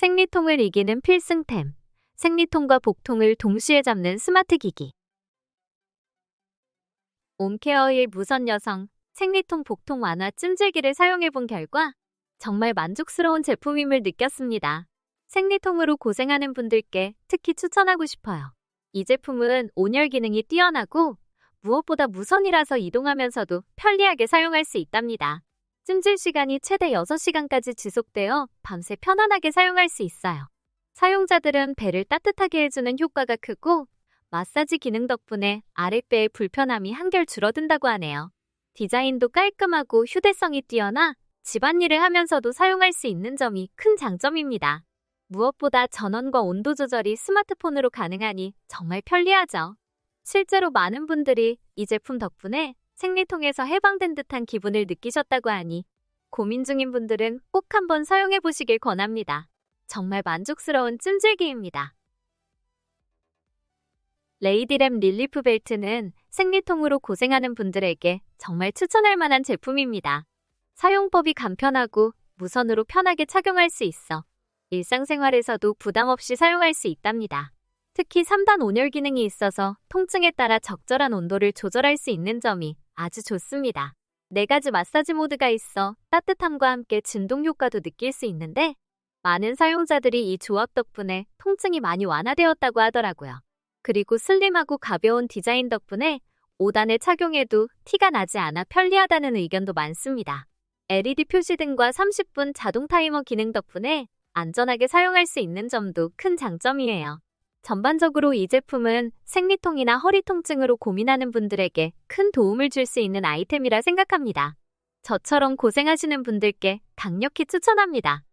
생리통을 이기는 필승템. 생리통과 복통을 동시에 잡는 스마트 기기. 옴케어일 무선 여성 생리통 복통 완화 찜질기를 사용해 본 결과 정말 만족스러운 제품임을 느꼈습니다. 생리통으로 고생하는 분들께 특히 추천하고 싶어요. 이 제품은 온열 기능이 뛰어나고 무엇보다 무선이라서 이동하면서도 편리하게 사용할 수 있답니다. 찜질 시간이 최대 6시간까지 지속되어 밤새 편안하게 사용할 수 있어요. 사용자들은 배를 따뜻하게 해주는 효과가 크고 마사지 기능 덕분에 아랫배의 불편함이 한결 줄어든다고 하네요. 디자인도 깔끔하고 휴대성이 뛰어나 집안일을 하면서도 사용할 수 있는 점이 큰 장점입니다. 무엇보다 전원과 온도 조절이 스마트폰으로 가능하니 정말 편리하죠. 실제로 많은 분들이 이 제품 덕분에 생리통에서 해방된 듯한 기분을 느끼셨다고 하니 고민 중인 분들은 꼭 한번 사용해 보시길 권합니다. 정말 만족스러운 찜질기입니다. 레이디램 릴리프 벨트는 생리통으로 고생하는 분들에게 정말 추천할 만한 제품입니다. 사용법이 간편하고 무선으로 편하게 착용할 수 있어 일상생활에서도 부담 없이 사용할 수 있답니다. 특히 3단 온열 기능이 있어서 통증에 따라 적절한 온도를 조절할 수 있는 점이 아주 좋습니다. 네 가지 마사지 모드가 있어 따뜻함과 함께 진동 효과도 느낄 수 있는데 많은 사용자들이 이 조합 덕분에 통증이 많이 완화되었다고 하더라고요. 그리고 슬림하고 가벼운 디자인 덕분에 5단을 착용해도 티가 나지 않아 편리하다는 의견도 많습니다. LED 표시등과 30분 자동 타이머 기능 덕분에 안전하게 사용할 수 있는 점도 큰 장점이에요. 전반적으로 이 제품은 생리통이나 허리 통증으로 고민하는 분들에게 큰 도움을 줄 수 있는 아이템이라 생각합니다. 저처럼 고생하시는 분들께 강력히 추천합니다.